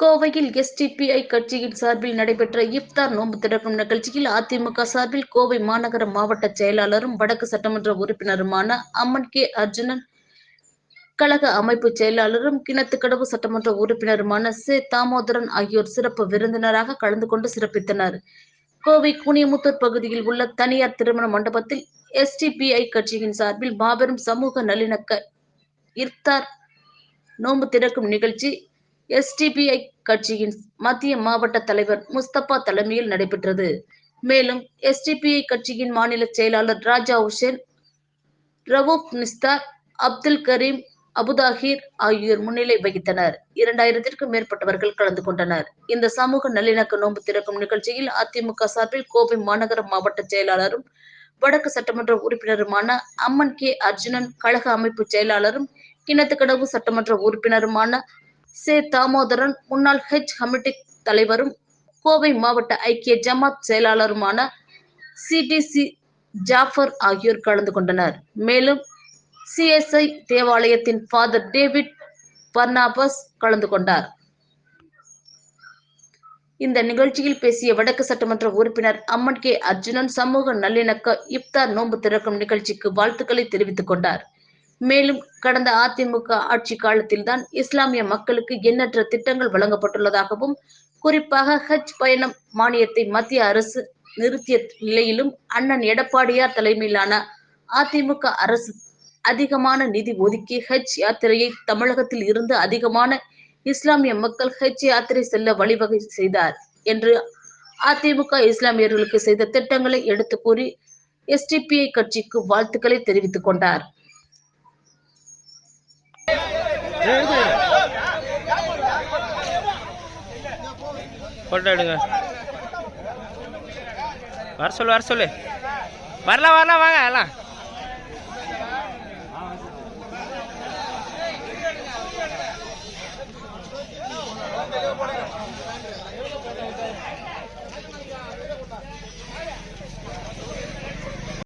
கோவையில் எஸ்டிபிஐ கட்சியின் சார்பில் நடைபெற்ற இப்தார் நோன்பு திறக்கும் நிகழ்ச்சியில் அதிமுக சார்பில் கோவை மாநகர மாவட்ட செயலாளரும் வடக்கு சட்டமன்ற உறுப்பினருமான அம்மன் கே அர்ஜுனன் கழக அமைப்பு செயலாளரும் கிணத்துக்கடவு சட்டமன்ற உறுப்பினருமான சே தாமோதரன் ஆகியோர் சிறப்பு விருந்தினராக கலந்து கொண்டு சிறப்பித்தனர். கோவை குனியமுத்தூர் பகுதியில் உள்ள தனியார் திருமண மண்டபத்தில் எஸ்டிபிஐ கட்சியின் சார்பில் மாபெரும் சமூக நல்லிணக்க இர்த்தார் நோன்பு திறக்கும் நிகழ்ச்சி எஸ்டிபிஐ கட்சியின் மத்திய மாவட்ட தலைவர் முஸ்தபா தலைமையில் நடைபெற்றது. மேலும் எஸ்டிபிஐ கட்சியின் மாநில செயலாளர் ராஜா ஹுசேன் ரவூப் நிஸ்தார் அப்துல் கரீம் அபுதாஹிர் ஆகியோர் முன்னிலை வகித்தனர். இரண்டாயிரத்திற்கும் மேற்பட்டவர்கள் கலந்து கொண்டனர். இந்த சமூக நல்லிணக்க நோன்பு திறக்கும் நிகழ்ச்சியில் அதிமுக சார்பில் கோவை மாநகர மாவட்ட செயலாளரும் வடக்கு சட்டமன்ற உறுப்பினருமான அம்மன் கே அர்ஜுனன் கழக அமைப்பு செயலாளரும் கிணத்துக்கடவு சட்டமன்ற உறுப்பினருமான சே தாமோதரன் முன்னாள் ஹெச் கமிட்டி தலைவரும் கோவை மாவட்ட ஐக்கிய ஜமாத் செயலாளருமான சிடிசி ஜாஃபர் ஆகியோர் கலந்து கொண்டனர். மேலும் சிஎஸ்ஐ தேவாலயத்தின் ஃபாதர் டேவிட் பர்னாபஸ் கலந்து கொண்டார். இந்த நிகழ்ச்சியில் பேசிய வடக்கு சட்டமன்ற உறுப்பினர் அம்மன் கே அர்ஜுனன் சமூக நல்லிணக்க இப்தார் நோன்பு திறக்கும் நிகழ்ச்சிக்கு வாழ்த்துக்களை தெரிவித்துக் கொண்டார். மேலும் கடந்த அதிமுக ஆட்சி காலத்தில்தான் இஸ்லாமிய மக்களுக்கு எண்ணற்ற திட்டங்கள் வழங்கப்பட்டுள்ளதாகவும் குறிப்பாக ஹஜ் பயணம் மானியத்தை மத்திய அரசு நிறுத்திய நிலையிலும் அண்ணன் எடப்பாடியார் தலைமையிலான அதிமுக அரசு அதிகமான நிதி ஒதுக்கி ஹஜ் யாத்திரையை தமிழகத்தில் இருந்து அதிகமான இஸ்லாமிய மக்கள் ஹஜ் யாத்திரை செல்ல வழிவகை செய்தார் என்று அதிமுக இஸ்லாமியர்களுக்கு செய்த திட்டங்களை எடுத்து கூறி எஸ்டிபிஐ கட்சிக்கு வாழ்த்துக்களை தெரிவித்துக் கொண்டார். ஃபோட்டோ எடுங்க. வர சொல்லு வர சொல்லு. வரலாம் வரலாம் வாங்க எல்லாம்.